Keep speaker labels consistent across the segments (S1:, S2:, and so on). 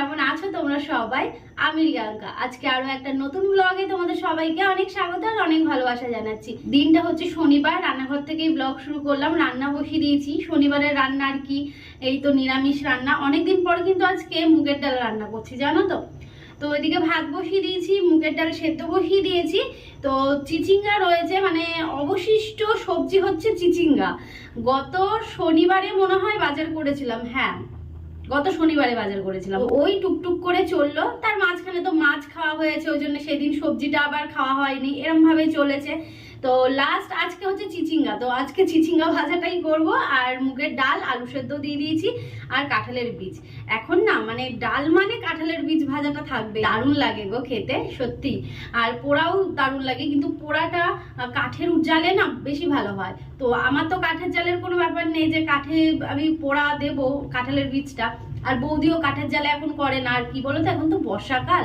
S1: কেমন আছো তোমরা সবাই? আমি রিয়াঙ্কা। আজকে আরও একটা নতুন ব্লগে তোমাদের সবাইকে অনেক স্বাগত আর অনেক ভালোবাসা জানাচ্ছি। দিনটা হচ্ছে শনিবার, রান্নাঘর থেকেই ব্লগ শুরু করলাম, রান্না বসিয়ে দিয়েছি। শনিবারের রান্না আর কি, এই তো নিরামিষ রান্না। অনেকদিন পর কিন্তু আজকে মুগের ডাল রান্না করছি, জানো তো? তো ওইদিকে ভাত বসিয়ে দিয়েছি, মুগের ডাল সেদ্ধ বসিয়ে দিয়েছি। তো চিচিঙ্গা রয়েছে মানে অবশিষ্ট সবজি হচ্ছে চিচিঙ্গা। গত শনিবারে মনে হয় বাজার করেছিলাম হ্যাঁ। গত শনিবারে বাজার করেছিলাম। ওই টুকটুক করে চলল তার মাঝখানে তো মাছ খাওয়া হয়েছে ওই জন্য সেদিন সবজিটা আবার খাওয়া হয়নি এরম ভাবে চলেছে। তো লাস্ট আজকে হচ্ছে চিচিঙ্গা তো আজকে চিচিঙ্গা ভাজাটাই করব আর মুগের ডাল আলু সেদ্ধ দিয়ে দিয়েছি আর কাঁঠালের বীজ। এখন না মানে ডাল মানে কাঁঠালের বীজ ভাজাটা থাকবে। দারুণ লাগে গো খেতে, সত্যি। আর পোড়াও দারুণ লাগে, কিন্তু পোড়াটা কাঠের জালে না বেশি ভালো হয়। তো আমার তো কাঠের জালের কোনো ব্যাপার নেই যে কাঠে আমি পোড়া দেব কাঁঠালের বীজটা। আর বৌদিও কাঠের জালে এখন করে না। আর কি বলতো, এখন তো বর্ষাকাল।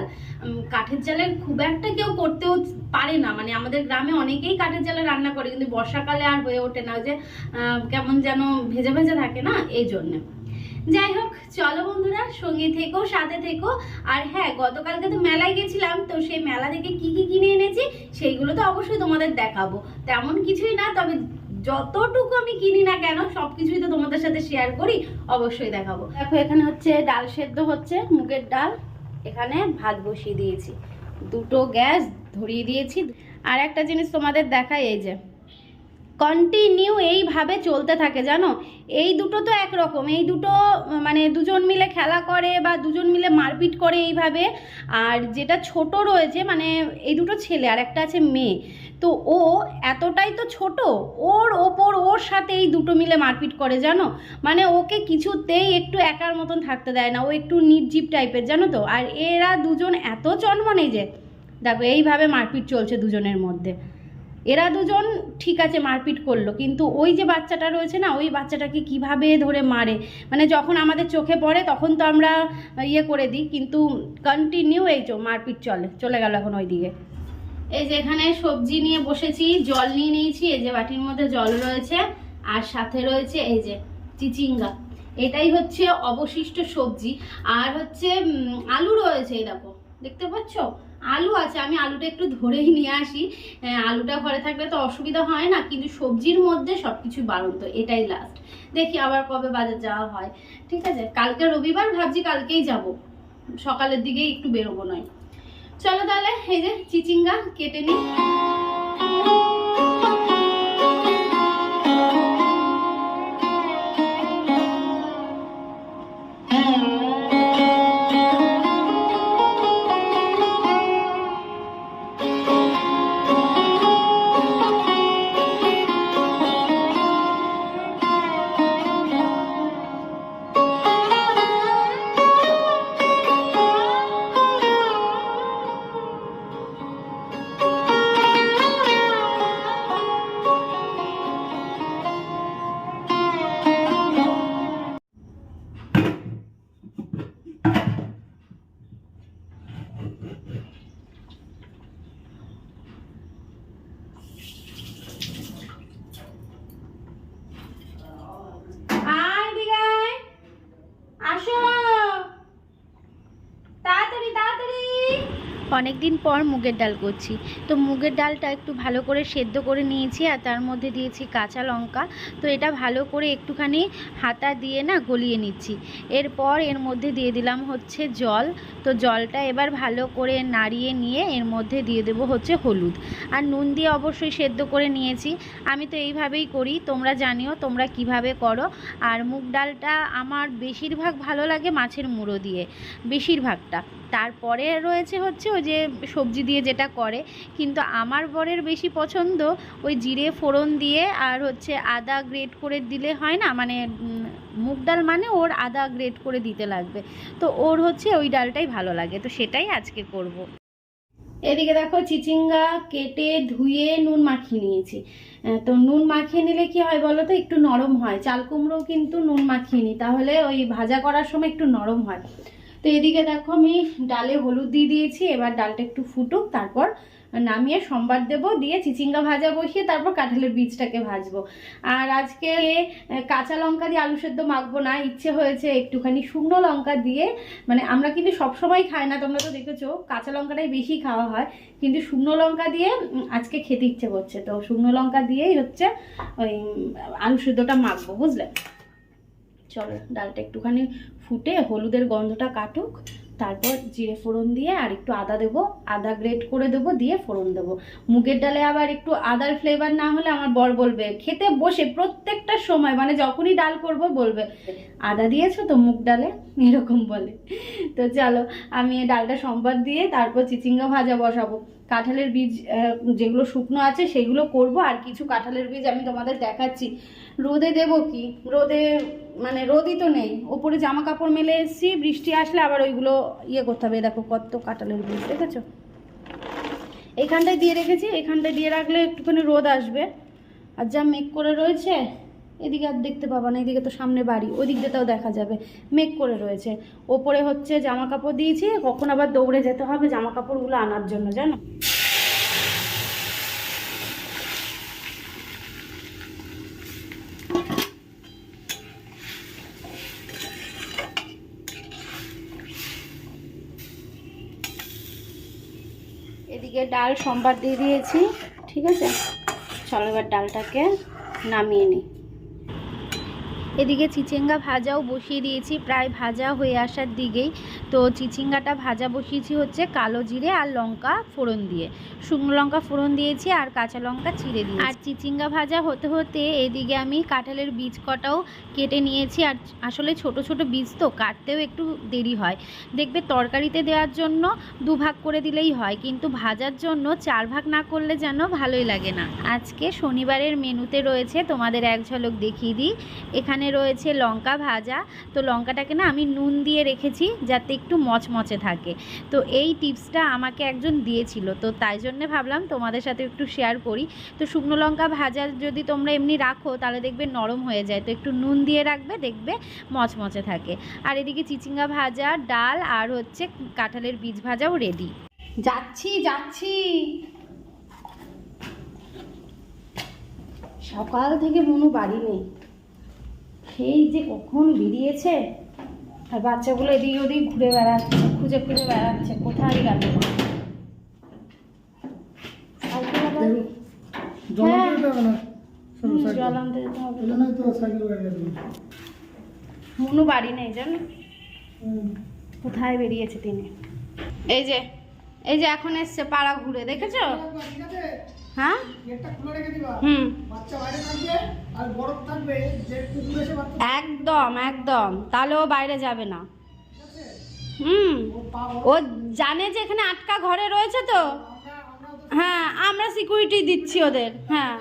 S1: কাঠের জালে খুব একটা কেউ করতেও পারে না। মানে আমাদের গ্রামে অনেকেই কাঠের জালে রান্না করে, কিন্তু বর্ষাকালে আর হয়ে ওঠে না। যে কেমন যেন ভেজা ভেজা থাকে না, এই জন্যে। যাই হোক, চলো বন্ধুরা, সঙ্গে থেকো, সাথে থেকো। আর হ্যাঁ গতকালকে তো মেলায় গেছিলাম, তো সেই মেলা থেকে কি কি কিনে এনেছি, সেইগুলো তো অবশ্যই তোমাদের দেখাবো। তেমন কিছুই না, তবে যতটুকু আমি কিনি না কেন, সবকিছুই তো তোমাদের সাথে শেয়ার করি, অবশ্যই দেখাবো। দেখো, এখানে হচ্ছে ডাল সেদ্ধ হচ্ছে, মুগের ডাল। এখানে ভাত বসিয়ে দিয়েছি। দুটো গ্যাস ধরিয়ে দিয়েছি। আর একটা জিনিস তোমাদের দেখাই, এই যে কন্টিনিউ এইভাবে চলতে থাকে, জানো? এই দুটো তো একরকম, এই দুটো মানে দুজন মিলে খেলা করে বা দুজন মিলে মারপিট করে এইভাবে, আর যেটা ছোট রয়েছে মানে এই দুটো ছেলে, আর একটা আছে মেয়ে, তো ও এতটাই তো ছোট, ওর ওপর ওর সাথে এই দুটো মিলে মারপিট করে, জানো? মানে ওকে কিছুতেই একটু একার মতন থাকতে দেয় না, ও একটু নির্জীব টাইপের জানো তো? আর এরা দুজন এত চনমনে যে, দেখো, এইভাবে মারপিট চলছে দুজনের মধ্যে। এরা দুজন ঠিক আছে মারপিট করল, কিন্তু ওই যে বাচ্চাটা রয়েছে না, ওই বাচ্চাটাকে কীভাবে ধরে মারে? মানে যখন আমাদের চোখে পড়ে তখন তো আমরা ইয়ে করে দিই, কিন্তু কন্টিনিউ এই তো মারপিট চলে চলে গেল এখন ওই দিকে এই যে এখানে সবজি নিয়ে বসেছি, জল নিয়ে নিয়েছি, এই যে বাটির মধ্যে জল রয়েছে, আর সাথে রয়েছে এই যে চিচিঙ্গা। এটাই হচ্ছে অবশিষ্ট সবজি, আর হচ্ছে আলু রয়েছে, এই দেখো, দেখতে পাচ্ছ? আলু আছে আমি আলুটা একটু ধরেই নিয়ে আসি। হ্যাঁ, আলুটা ঘরে থাকলে তো অসুবিধা হয় না কিন্তু সবজির মধ্যে সবকিছু বারণ তো এটাই লাস্ট দেখি আবার কবে বাজার যাওয়া হয়। ঠিক আছে? কালকে রবিবার ভাবছি কালকেই যাব। সকালের দিকেই একটু বেরোবো নয়। চলো তাহলে এই যে চিচিঙ্গা কেটে নিই। আয় অনেক দিন পর মুগের ডাল করছি। তো মুগের ডালটা একটু ভালো করে সেদ্ধ করে নিয়েছি আর তার মধ্যে দিয়েছি কাঁচা লঙ্কা। তো এটা ভালো করে একটুখানি হাতা দিয়ে না গলিয়ে নিচ্ছি। এরপর এর মধ্যে দিয়ে দিলাম হচ্ছে জল। তো জলটা এবার ভালো করে নাড়িয়ে নিয়ে এর মধ্যে দিয়ে দেবো হচ্ছে হলুদ। আর নুন দিয়ে অবশ্যই সেদ্ধ করে নিয়েছি। আমি তো এইভাবেই করি, তোমরা জানিও তোমরা কীভাবে করো। আর মুগ ডালটা আমার বেশিরভাগ ভালো লাগে মাছের মুড়ো দিয়ে, বেশিরভাগটা। তারপরে রয়েছে হচ্ছে ওই যে সবজি দিয়ে যেটা করে। কিন্তু আমার বরের বেশি পছন্দ ওই জিরে ফোড়ন দিয়ে আর হচ্ছে আদা গ্রেট করে দিলে হয় না? মানে মুগ ডাল মানে ওর আদা গ্রেট করে দিতে লাগবে। তো ওর হচ্ছে ওই ডালটাই ভালো লাগে। তো সেটাই আজকে করব। এদিকে দেখো চিচিঙ্গা কেটে ধুয়ে নুন মাখিয়ে নিয়েছি। তো নুন মাখিয়ে নিলে কি হয় বলো তো? একটু নরম হয়। চাল কুমড়ো কিন্তু নুন মাখিয়ে নিই তাহলে ওই ভাজা করার সময় একটু নরম হয়। তো এদিকে দেখো আমি ডালে হলুদ দিয়ে দিয়েছি এবার ডালটা একটু ফুটুক তারপর নামিয়ে সম্বার দেব দিয়ে চিচিঙ্গা ভাজা বসিয়ে তারপর কাঁঠালের বীজটাকে ভাজবো। আর আজকে কাঁচা লঙ্কা দিয়ে আলু সেদ্ধ মাখবো না ইচ্ছে হয়েছে একটুখানি শুকনো লঙ্কা দিয়ে। মানে আমরা কিন্তু সবসময় খাই না তোমরা তো দেখেছ কাঁচা লঙ্কাটাই বেশি খাওয়া হয় কিন্তু শুকনো লঙ্কা দিয়ে আজকে খেতে ইচ্ছে করছে। তো শুকনো লঙ্কা দিয়েই হচ্ছে ওই আলু সেদ্ধটা মাখবো বুঝলে? চলো ডালটা একটুখানি ফুটে হলুদের গন্ধটা কাটুক, তারপর জিরে ফোড়ন দিয়ে আর একটু আদা দেবো। আদা গ্রেট করে দেবো, দিয়ে ফোড়ন দেবো। মুগের ডালে আবার একটু আদার ফ্লেভার না হলে আমার বর বলবে, খেতে বসে প্রত্যেকটা সময় মানে যখনই ডাল করব বলবে, আদা দিয়েছ তো মুগ ডালে? এরকম বলে। তো চলো, আমি ডালটা সম্বাদ দিয়ে তারপর চিচিঙ্গা ভাজা বসাবো। কাঁঠালের বীজ যেগুলো শুকনো আছে সেগুলো করব, আর কিছু কাঁঠালের বীজ আমি তোমাদের দেখাচ্ছি। রোদে দেব কি? রোদে মানে রোদই তো নেই। ওপরে জামা কাপড় মেলে এসেছি, বৃষ্টি আসলে আবার ওইগুলো ইয়ে করতে হবে। দেখো কত কাঁঠালের বীজ দেখেছ? এখানটায় দিয়ে রেখেছি, এখানটায় দিয়ে রাখলে একটুখানি রোদ আসবে। আর যা মেঘ করে রয়েছে, এদিকে আর দেখতে পাবা না, এদিকে তো সামনে বাড়ি ওই দিক দিয়েও দেখা যাবে। মেঘ করে রয়েছে। ওপরে হচ্ছে জামা কাপড় দিয়েছি, কখন আবার দৌড়ে যেতে হবে জামা কাপড়গুলো আনার জন্য, জানো? এদিকে ডাল সোমবার দিয়ে দিয়েছি, ঠিক আছে? চলো এবার ডালটাকে নামিয়ে নিই এদিকে চিচিঙ্গা ভাজাও বসিয়ে দিয়েছি, প্রায় ভাজা হয়ে আসার দিকেই। তো চিচিঙ্গাটা ভাজা বসিয়েছি হচ্ছে কালো জিরে আর লঙ্কা ফোড়ন দিয়ে। শুকনো লঙ্কা ফোড়ন দিয়েছি আর কাঁচা লঙ্কা চিড়ে দিয়েছি। আর চিচিঙ্গা ভাজা হতে হতে এদিকে আমি কাঁঠালের বীজ কটাও কেটে নিয়েছি। আর আসলে ছোট ছোট বীজ তো, কাটতেও একটু দেরি হয়। দেখবে তরকারিতে দেওয়ার জন্য দুভাগ করে দিলেই হয়, কিন্তু ভাজার জন্য চার ভাগ না করলে যেন ভালোই লাগে না। আজকে শনিবারের মেনুতে রয়েছে, তোমাদের এক ঝলক দেখিয়ে দিই। এখানে রয়েছে লঙ্কা ভাজা। তো লঙ্কাটাকে না আমি নুন দিয়ে রেখেছি যাতে একটু মচমচে থাকে। তো এই টিপসটা আমাকে একজন দিয়েছিল, তো তাই জন্যে ভাবলাম তোমাদের সাথে একটু শেয়ার করি। তো শুকনো লঙ্কা ভাজা যদি তোমরা এমনি রাখো, তাহলে দেখবে নরম হয়ে যায়। তো একটু নুন দিয়ে রাখবে, দেখবে মচমচে থাকে। আর এদিকে চিচিঙ্গা ভাজা, ডাল আর হচ্ছে কাঁঠালের বীজ ভাজাও রেডি যাচ্ছি যাচ্ছি। সকাল থেকে মনু বাড়ি নেই। সেই যে কখন বেরিয়েছে, আর বাচ্চাগুলো এদিক ওদিক ঘুরে বেড়াচ্ছে, খুঁজে খুঁজে বেড়াচ্ছে, কোথায় গেল সাইকেল আবার-
S2: জল
S1: হ্যাঁ।
S2: আনতে যেতে হবে না সরু
S1: হুম,
S2: সাইকেল
S1: জল আনতে যেতে হবে।
S2: এই তো সাইকেল গাড়ি আসবে
S1: মনু বাড়ি নেই জানো। কোথায় বেরিয়েছে তিনি? এই যে এই যে এখন এসছে পাড়া ঘুরে দেখেছ? হ্যাঁ? হুম। একদম একদম। তাহলে ও বাইরে যাবে না। হুম।
S2: ও
S1: জানে যে এখানে আটকা ঘরে রয়েছে তো? হ্যাঁ আমরা সিকিউরিটি দিচ্ছি ওদের হ্যাঁ।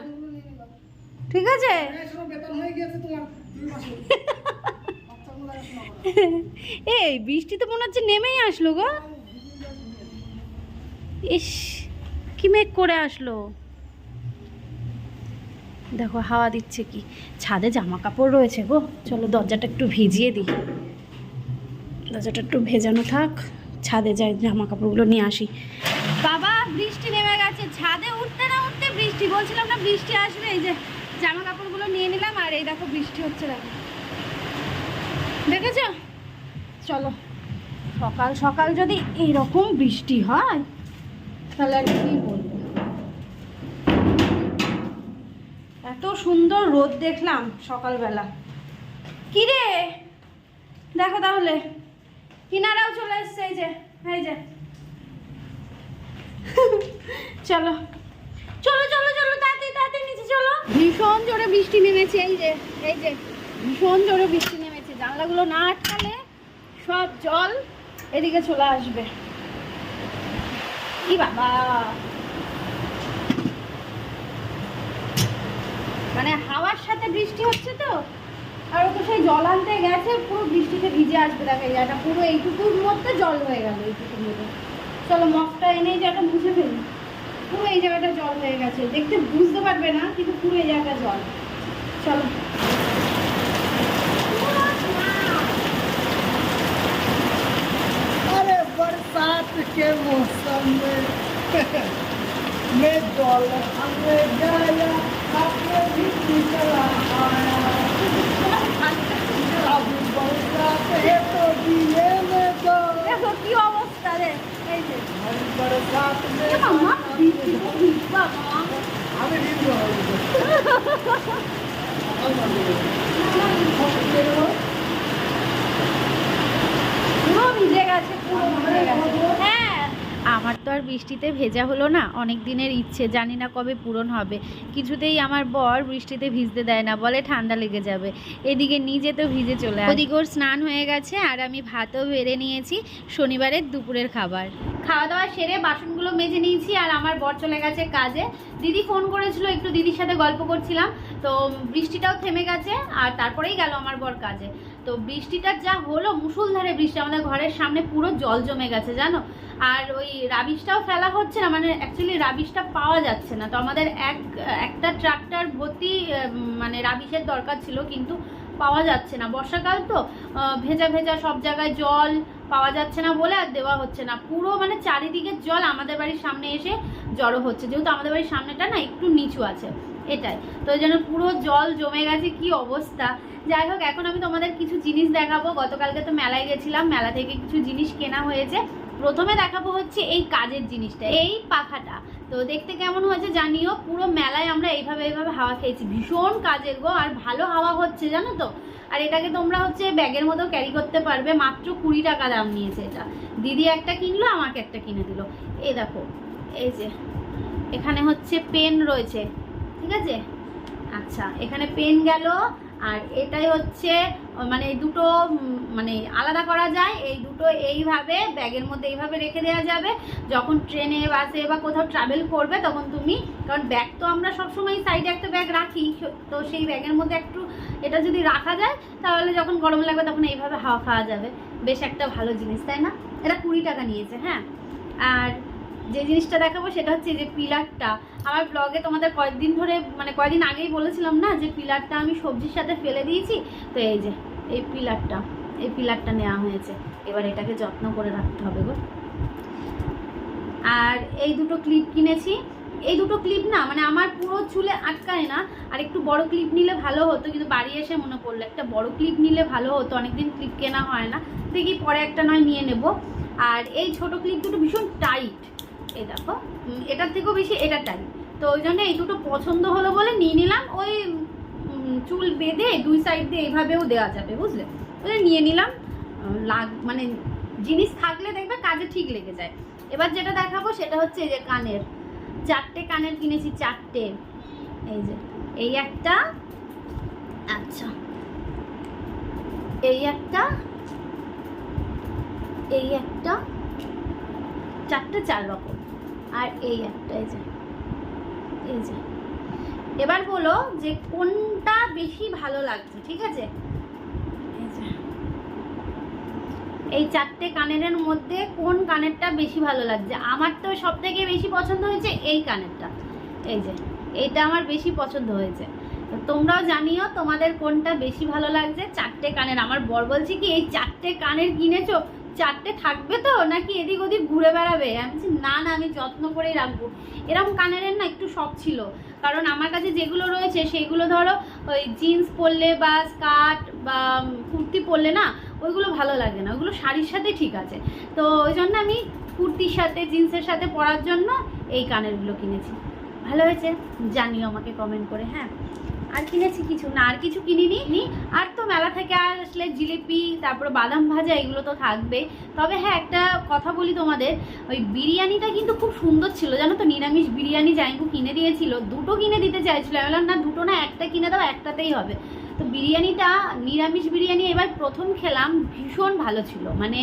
S1: ঠিক আছে?
S2: এই
S1: বৃষ্টি তো মনে হচ্ছে নেমেই আসলো গো। ইস কি মেঘ করে আসলো। দেখো হাওয়া দিচ্ছে কি। ছাদে জামা কাপড় রয়েছে গো। চলো দরজাটা একটু ভিজিয়ে দিই। দরজাটা একটু ভেজানো থাক। ছাদে যাই জামা কাপড়গুলো নিয়ে আসি। বাবা বৃষ্টি নেমে গেছে। ছাদে উঠতে না উঠতে বৃষ্টি। বলছিলাম না বৃষ্টি আসবে এই যে জামা কাপড়গুলো নিয়ে নিলাম আর এই দেখো বৃষ্টি হচ্ছে দেখো। দেখেছ? চলো, সকাল সকাল যদি এরকম বৃষ্টি হয়, তাহলে আর কি বলব? এত সুন্দর রোদ দেখলাম সকালবেলা। কি রে? দেখো তাহলে, কিনারাও চলে এসছে, এই যে এই যে। চলো। চলো চলো চলো, তাড়াতাড়ি তাড়াতাড়ি নিচে চলো। ভীষণ জোরে বৃষ্টি নেমেছে, এই যে এই যে, ভীষণ জোরে বৃষ্টি নেমেছে। জানলাগুলো না আটকালে সব জল এদিকে চলে আসবে। কি বাবা। মানে হাওয়ার সাথে বৃষ্টি হচ্ছে তো, আর ওকে সেই জল আনতে গেছে, পুরো বৃষ্টিতে ভিজে আসবে, দেখো জায়গাটা পুরো এইটুকুর মধ্যে জল হয়ে গেল, এইটুকুর মধ্যে। চলো মগটা এনে জায়গাটা মুছে ফেলি। পুরো এই জায়গাটা জল হয়ে গেছে দেখতে বুঝতে পারবে না কিন্তু পুরো এই জায়গাটা জল চলো
S2: बरसात के मौसम में मैं दौलत में गया अपने भी निकला आया अब बरसात है तो दिए में दो
S1: দেখো কি অবস্থা রে এই যে
S2: हर बरसात में
S1: এ মামা বৃষ্টি তো ভিজবা মামা
S2: আমি হিন্দু
S1: পুরো ভিজে গেছে পুরো ভিজে গেছে হ্যাঁ আমার তো আর বৃষ্টিতে ভেজা হলো না, অনেক দিনের ইচ্ছে, জানি না কবে পূরণ হবে। কিছুতেই আমার বর বৃষ্টিতে ভিজতে দেয় না, বলে ঠান্ডা লেগে যাবে। এদিকে নিজে তো ভিজে চলে ওদিকে ওর স্নান হয়ে গেছে, আর আমি ভাতও বেড়ে নিয়েছি, শনিবারের দুপুরের খাবার। খাওয়া দাওয়া সেরে বাসনগুলো মেজে নিয়েছি, আর আমার বর চলে গেছে কাজে। দিদি ফোন করেছিল, একটু দিদির সাথে গল্প করছিলাম, তো বৃষ্টিটাও থেমে গেছে, আর তারপরেই গেল আমার বর কাজে। তো বৃষ্টিটা যা হলো মুসুলধারে বৃষ্টি, আমাদের ঘরের সামনে পুরো জল জমে গেছে, জানো? আর ওই রাবিশটাও ফেলা হচ্ছে না মানে অ্যাকচুয়ালি রাবিশটা পাওয়া যাচ্ছে না। তো আমাদের এক, একটা ট্রাক্টর ভর্তি মানে রাবিশের দরকার ছিল, কিন্তু পাওয়া যাচ্ছে না। বর্ষাকাল তো ভেজা ভেজা সব জায়গায় জল পাওয়া যাচ্ছে না বলে আর দেওয়া হচ্ছে না। পুরো মানে চারিদিকের জল আমাদের বাড়ির সামনে এসে জড়ো হচ্ছে। যেহেতু আমাদের বাড়ির সামনেটা না একটু নিচু আছে। এটাই। তো জন্য পুরো জল জমে গেছে, কি অবস্থা? যাই হোক, এখন আমি তোমাদের কিছু জিনিস দেখাবো। গতকালকে তো মেলায় গেছিলাম, মেলা থেকে কিছু জিনিস কেনা হয়েছে। প্রথমে দেখাবো হচ্ছে এই কাজের জিনিসটা, এই পাখাটা। তো দেখতে কেমন হয়েছে জানিও, পুরো মেলায় আমরা এইভাবে এইভাবে হাওয়া খেয়েছি। ভীষণ কাজের গো, আর ভালো হাওয়া হচ্ছে, জানো তো? আর এটাকে তোমরা হচ্ছে ব্যাগের মতো ক্যারি করতে পারবে, মাত্র কুড়ি টাকা দাম নিয়েছে এটা। দিদি একটা কিনলো, আমাকে একটা কিনে দিল। এই দেখো, এই যে, এখানে হচ্ছে পেন রয়েছে। ঠিক আছে? আচ্ছা এখানে পেন গেল, আর এটাই হচ্ছে মানে দুটো মানে আলাদা করা যায়, এই দুটো এইভাবে, ব্যাগের মধ্যে এইভাবে রেখে দেওয়া যাবে। যখন ট্রেনে, বাসে বা কোথাও ট্রাভেল করবে, তখন তুমি, কারণ ব্যাগ তো আমরা সবসময় সাইডে একটা ব্যাগ রাখি, তো সেই ব্যাগের মধ্যে একটু এটা যদি রাখা যায়, তাহলে যখন গরম লাগবে তখন এইভাবে হাওয়া খাওয়া যাবে। বেশ একটা ভালো জিনিস, তাই না? এটা কুড়ি টাকা নিয়েছে হ্যাঁ? আর যে জিনিসটা দেখাবো সেটা হচ্ছে যে পিলারটা। আমার ব্লগে তোমাদের কয়েকদিন ধরে মানে কয়েকদিন আগেই বলেছিলাম না যে পিলারটা আমি সবজির সাথে ফেলে দিয়েছি? তো এই যে, এই পিলারটা এই পিলারটা নেওয়া হয়েছে। এবার এটাকে যত্ন করে রাখতে হবে গো। আর এই দুটো ক্লিপ কিনেছি। এই দুটো ক্লিপ না মানে আমার পুরো চুলে আটকায় না। আর একটু বড় ক্লিপ নিলে ভালো হতো, কিন্তু বাড়ি এসে মনে পড়ল, একটা বড় ক্লিপ নিলে ভালো হতো, অনেকদিন ক্লিপ কেনা হয় না। দেখি পরে একটা নয় নিয়ে নেব। আর এই ছোট ক্লিপ দুটো ভীষণ টাইট এই দেখো। এটার থেকেও বেশি এটা টাইট তো ওই জন্য এই দুটো পছন্দ হলো বলে নিয়ে নিলাম। ওই চুল বেঁধে দুই সাইড দিয়ে এইভাবেও দেওয়া যাবে, বুঝলে? ওই নিয়ে নিলাম। লাগ মানে জিনিস থাকলে দেখবে কাজে ঠিক লেগে যায়। এবার যেটা দেখাবো সেটা হচ্ছে এই যে কানের। চারটে কানের কিনেছি, চারটে। এই যে, এই একটা আচ্ছা। এই একটা এই একটা, চারটে চার রকম। আর এই একটা, এই যে এই যে। এবার বলো যে কোনটা বেশি ভালো লাগছে, ঠিক আছে? এই চারটে কানেরের মধ্যে কোন কানেরটা বেশি ভালো লাগছে? আমার তো সব থেকে বেশি পছন্দ হয়েছে এই কানেরটা। এই যে, এইটা আমার বেশি পছন্দ হয়েছে। তোমরাও জানিও তোমাদের কোনটা বেশি ভালো লাগছে? চারটে কানের, আমার বর বলছে কি, এই চারটে কানের কিনেছো? চারটে থাকবে তো, নাকি এদিক ওদিক ঘুরে বেড়াবে? আমি বলছি, না না, আমি যত্ন করেই রাখব। এরকম কানের না একটু শখ ছিল। কারণ আমার কাছে যেগুলো রয়েছে সেইগুলো ধরো, ওই জিন্স পরলে বা স্কার্ট বা কুর্তি পরলে না, ওইগুলো ভালো লাগে না। ওইগুলো শাড়ির সাথে ঠিক আছে। তো ওই জন্য আমি কুর্তির সাথে জিন্সের সাথে পরার জন্য এই কানেরগুলো কিনেছি। ভালো হয়েছে? জানিও আমাকে কমেন্ট করে হ্যাঁ? আর কিনেছি কিছু না, আর কিছু কিনিনি। নি। আর তো মেলা থেকে আসলে জিলিপি, তারপরে বাদাম ভাজা এগুলো তো থাকবে। তবে হ্যাঁ একটা কথা বলি তোমাদের, ওই বিরিয়ানিটা কিন্তু খুব সুন্দর ছিল, জানো তো? নিরামিষ বিরিয়ানি জাইঙ্কু কিনে দিয়েছিল, দুটো কিনে দিতে চাইছিল। আমি বললাম, না, দুটো না, একটা কিনে দাও, একটাতেই হবে। তো বিরিয়ানিটা, নিরামিষ বিরিয়ানি এবার প্রথম খেলাম, ভীষণ ভালো ছিল। মানে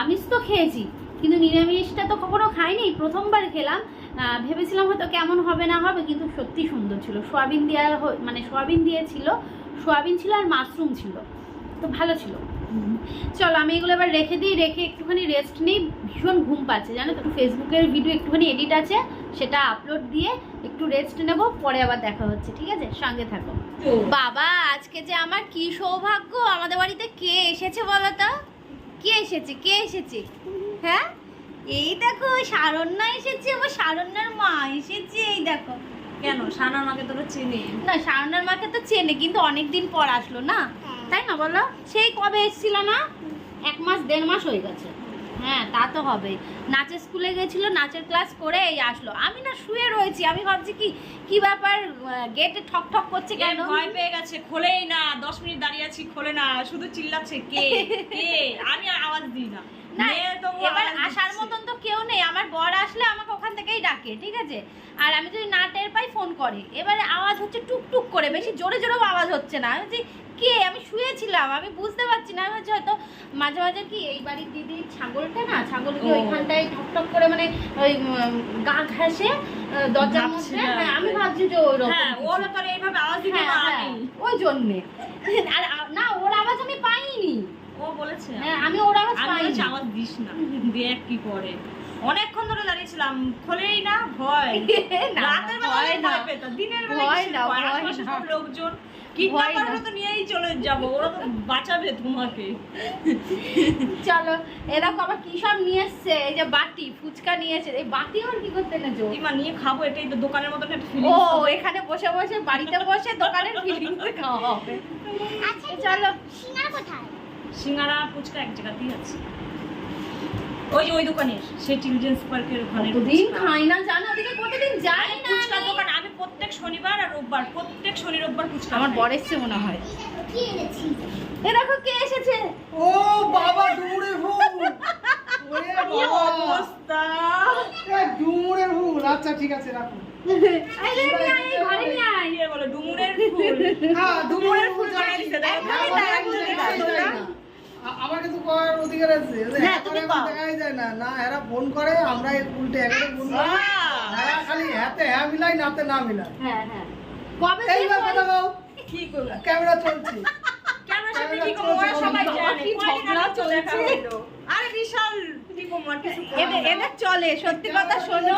S1: আমিষ তো খেয়েছি, কিন্তু নিরামিষটা তো কখনো খাইনি। প্রথমবার খেলাম ভেবেছিলাম হয়তো কেমন হবে না হবে কিন্তু সত্যি সুন্দর ছিল। সোয়াবিন দেওয়া মানে সোয়াবিন দিয়েছিল সোয়াবিন ছিল আর মাশরুম ছিল। তো ভালো ছিল। চলো আমি এগুলো এবার রেখে দিই রেখে একটুখানি রেস্ট নিই। ভীষণ ঘুম পাচ্ছে জানো তো? ফেসবুকের ভিডিও একটুখানি এডিট আছে সেটা আপলোড দিয়ে একটু রেস্ট নেব পরে আবার দেখা হচ্ছে ঠিক আছে? সঙ্গে থাকো। বাবা আজকে যে আমার কি সৌভাগ্য! আমাদের বাড়িতে কে এসেছে বলো তো? কে এসেছে? কে এসেছে? হ্যাঁ? এই দেখো শারণ্যা এসেছে আমার শারণ্যার মা এসেছে এই দেখো।
S3: কেন? সানার মাকে তোরা চিনি?
S1: না শারণ্যার মাকে তো চেনে কিন্তু অনেক দিন পর আসলো না? তাই না বলো? সেই কবে এসেছিল না? এক মাস দেড় মাস হয়ে গেছে। হ্যাঁ তা তো হবে নাচের স্কুলে গেছিল নাচের ক্লাস করে এই আসলো। আমি না শুয়ে রয়েছি আমি ভাবছি কি কি ব্যাপার গেটে ঠক ঠক করছে
S3: কেন? ভয় পেয়ে গেছে খোলেই না দশ মিনিট দাঁড়িয়ে আছি খোলে না শুধু চিল্লাচ্ছে কে? কে? আমি আর আওয়াজ দিই না।
S1: না এবার আসার মতন তো কেউ নেই। আমার বর আসলে আমাকে ওখান থেকেই ডাকে ঠিক আছে? আর আমি যদি না টের পাই ফোন করে। এবারে আওয়াজ হচ্ছে টুক টুক করে বেশি জোরে জোরেও আওয়াজ হচ্ছে না। আমি বলছি, কে? আমি শুয়েছিলাম আমি বুঝতে পারছি না। আমি ভাবছি হয়তো মাঝে মাঝে কি এই বাড়ির দিদির ছাগলটা না ছাগলকে ওইখানটায় ঠক ঠক করে মানে ওই গা ঘাসে দরজার মধ্যে। হ্যাঁ। আমি ভাবছি যে ওই
S3: হ্যাঁ ওর তো এইভাবে আওয়াজ দিতে
S1: হ্যাঁ হ্যাঁ ওই জন্যে। আর না ওর আওয়াজ আমি পাইনি।
S3: ও বলেছে
S1: হ্যাঁ আমি ওর আওয়াজ
S3: আমি আওয়াজ দিস না। দেখ কি করে? অনেকক্ষণ ধরে দাঁড়িয়েছিলাম খোলেই না ভয়। রাতের বেলা
S1: ভয় না।
S3: পেতাম দিনের বেলা
S1: ভয় না,
S3: ভয়? লোকজন কিডন্যাপাররা তো নিয়েই চলে যাব ওরা তো বাঁচাবে তোমাকে।
S1: চলো এরকম আবার কি সব নিয়ে এসছে? এই যে বাটি ফুচকা নিয়ে এই বাটি আর কি করতে
S3: ইমা নিয়ে খাব এটাই তো দোকানের মতন একটা
S1: ও এখানে বসে বসে বাড়িতে বসে দোকানের ফিলিংস খাওয়া হবে। আচ্ছা চলো।
S3: সিঙ্গারা ফুচকা এক জায়গাতেই আছে। ওই যে ওই দোকানের সেই চিলড্রেন্স পার্কের ওখানে
S1: কতদিন খাই না জানো? ওদিকে কতদিন যাই না
S3: ফুচকার
S1: আমি।
S3: দোকান আমি প্রত্যেক শনিবার আর রোববার প্রত্যেক শনি রোববার ফুচকা
S1: আমার
S3: খাই।
S1: বর এসছে মনে হয়। এ দেখো কে এসেছে।
S2: ও বাবা ডুমুরের ফুল ওরে বাবা।
S3: অবস্থা?
S2: এ, ডুমুরের ফুল আচ্ছা ঠিক আছে রাখো।
S3: ডুমুরের ফুল।
S2: হ্যাঁ ডুমুরের ফুল
S3: দেখো,
S2: হ্যাঁ, আমার কিন্তু করার অধিকার আছে।
S1: হ্যাঁ, পাও।
S2: দেখাই যায় না। না এরা ফোন করে আমরা এই উল্টে এখানে ফোন করি! এরা খালি হাতে হ্যাঁ মিলাই নাতে না মিলাই।
S1: হ্যাঁ হ্যাঁ। কবে
S2: এইবার কথা বল।
S3: কি করব?
S2: ক্যামেরা চলছে।
S3: ক্যামেরা সামনে কি করব? ওরা সবাই জানে।
S1: চলছে।
S3: আরে বিশাল
S1: এদের চলে সত্যি কথা শোনো।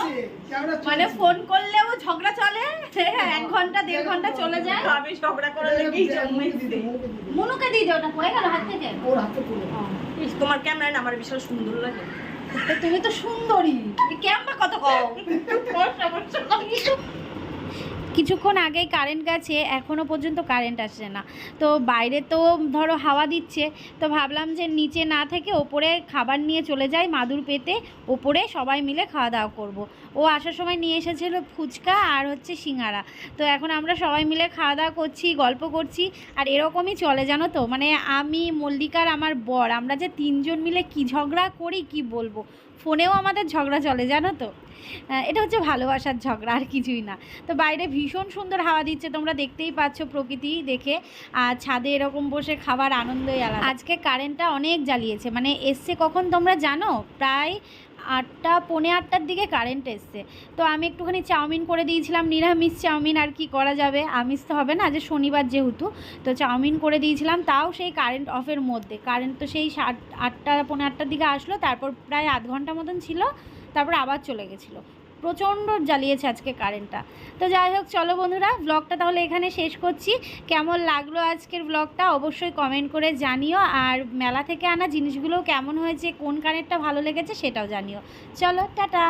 S1: মানে ফোন করলেও ঝগড়া চলে এক ঘণ্টা দেড় ঘণ্টা চলে যায়।
S3: আমি ঝগড়া করে
S1: মনুকে দিয়ে দাও ওটা হয়ে গেল হাত থেকে।
S2: ওর হাতে পুরো
S3: তোমার ক্যামেরা না আমার বিশাল সুন্দর লাগে।
S1: তুমি তো সুন্দরী। ক্যামেরা কত কম কিছুক্ষণ আগেই কারেন্ট গেছে এখনও পর্যন্ত কারেন্ট আসছে না। তো বাইরে তো ধরো হাওয়া দিচ্ছে, তো ভাবলাম যে নিচে না থেকে ওপরে খাবার নিয়ে চলে যাই মাদুর পেতে, ওপরে সবাই মিলে খাওয়া দাওয়া করব। ও আসার সময় নিয়ে এসেছিল ফুচকা আর হচ্ছে সিঙ্গারা। তো এখন আমরা সবাই মিলে খাওয়া দাওয়া করছি, গল্প করছি, আর এরকমই চলে জানো তো? মানে আমি, মল্লিকার, আমার বর, আমরা যে তিনজন মিলে কি ঝগড়া করি কি বলব? ফোনেও আমাদের ঝগড়া চলে, জানো তো? এটা হচ্ছে ভালোবাসার ঝগড়া, আর কিছুই না। তো বাইরে ভীষণ সুন্দর হাওয়া দিচ্ছে, তোমরা দেখতেই পাচ্ছ প্রকৃতি দেখে। আর ছাদে এরকম বসে খাবার আনন্দই আলাদা। আজকে কারেন্টটা অনেক জ্বালিয়েছে মানে এসছে কখন তোমরা জানো? প্রায় আটটা, পৌনে আটটার দিকে কারেন্ট এসছে। তো আমি একটুখানি চাউমিন করে দিয়েছিলাম, নিরামিষ চাউমিন আর কি করা যাবে? আমিষ তো হবে না, যে শনিবার যেহেতু। তো চাউমিন করে দিয়েছিলাম, তাও সেই কারেন্ট অফের মধ্যে। কারেন্ট তো সেই সাত, আটটা, পৌনে আটটার দিকে আসলো, তারপর প্রায় আধ ঘণ্টা মতন ছিল, তারপর আবার চলে গেছিল। প্রচণ্ড জ্বালিয়েছে আজকে কারেন্টটা তো যাই হোক, চলো বন্ধুরা ব্লগটা তাহলে এখানে শেষ করছি। কেমন লাগল আজকের ব্লগটা অবশ্যই কমেন্ট করে জানিও। আর মেলা থেকে আনা জিনিসগুলো কেমন হয়েছে, কোন কারেন্টটা ভালো লেগেছে সেটাও জানিও। চলো, টাটা!